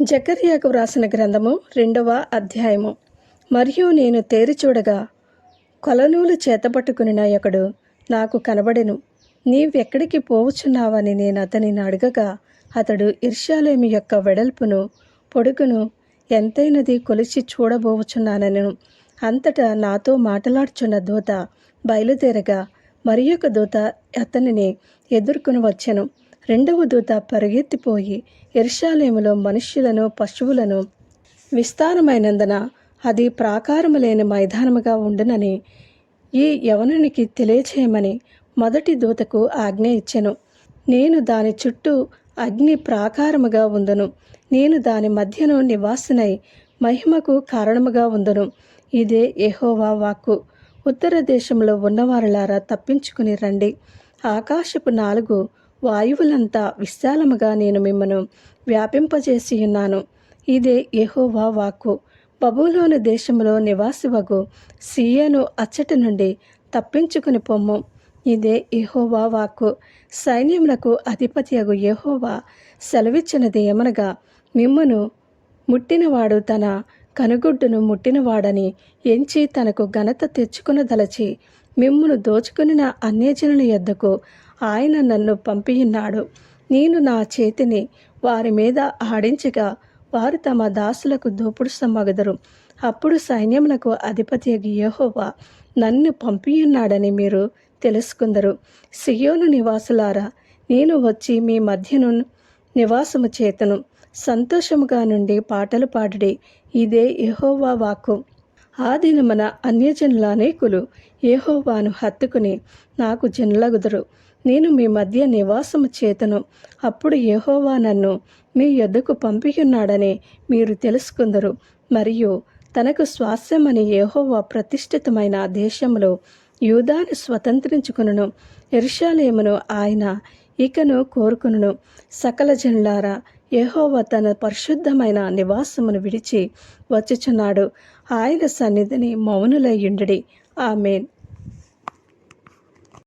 జకర్యాకు వ్రాసిన గ్రంథము రెండవ అధ్యాయము. మరియు నేను తేరి చూడగా కొలనూలు చేతపట్టుకుని ఒకడు నాకు కనబడెను. నీవెక్కడికి పోవచ్చున్నావని నేను అతనిని అడగగా అతడు ఇర్షాలేమి యొక్క వెడల్పును పొడుగును ఎంతైనది కొలిచి చూడబోవచ్చున్నానను అంతటా నాతో మాట్లాడుచున్న దూత బయలుదేరగా మరి యొక్క దూత అతనిని ఎదుర్కొని వచ్చెను. రెండవ దూత పరిగెత్తిపోయి ఎర్షాలేములో మనుష్యులను పశువులను విస్తారమైనందున అది ప్రాకారము లేని మైదానముగా ఉండునని ఈ యవనునికి తెలియచేయమని మొదటి దూతకు ఆజ్ఞ ఇచ్చెను. నేను దాని చుట్టూ అగ్ని ప్రాకారముగా ఉందను నేను దాని మధ్యను నివాసినై మహిమకు కారణముగా ఉందను ఇదే ఎహోవా వాక్కు. ఉత్తర దేశంలో ఉన్నవారులారా తప్పించుకుని రండి. ఆకాశపు నాలుగు వాయువులంతా విశాలముగా నేను మిమ్మను వ్యాపింపజేసి ఉన్నాను. ఇదే యహోవా వాక్కు. బబులోని దేశంలో నివాసివగు సీయను అచ్చటి నుండి తప్పించుకుని పొమ్ము. ఇదే యహోవా వాక్కు. సైన్యములకు అధిపతియగు యహోవా సెలవిచ్చినది ఏమనగా మిమ్మను ముట్టినవాడు తన కనుగుడ్డును ముట్టినవాడని ఎంచి తనకు ఘనత తెచ్చుకునదలచి మిమ్మును దోచుకునిన అన్యజనుల యొద్దకు ఆయన నన్ను పంపియున్నాడు. నేను నా చేతిని వారి మీద ఆడించగా వారు తమ దాసులకు దోపుడు సమ్మగదరు. అప్పుడు సైన్యములకు అధిపతి యహోవా నన్ను పంపియున్నాడని మీరు తెలుసుకుందరు. సియోను నివాసులారా నేను వచ్చి మీ మధ్యను నివాసము చేతను. సంతోషముగా నుండి పాటలు పాడుడి. ఇదే యహోవా వాక్కు. ఆ దినమున అన్యజనుల అనేకులు ఏహోవాను హత్తుకుని నాకు జనులగుదురు. నేను మీ మధ్య నివాసము చేతను. అప్పుడు యెహోవా నన్ను మీ యొద్దకు పంపియున్నాడని మీరు తెలుసుకుందరు. మరియు తనకు స్వాస్యమని ఏహోవా ప్రతిష్ఠితమైన దేశంలో యూదాను స్వతంత్రించుకును ఎరుషాలేమును ఆయన ఇకను కోరుకును సకల జనులారా యెహోవా తన పరిశుద్ధమైన నివాసమును విడిచి వచ్చుచున్నాడు. ఆయన సన్నిధిని మౌనులయ్యుండడి ఆమెన్.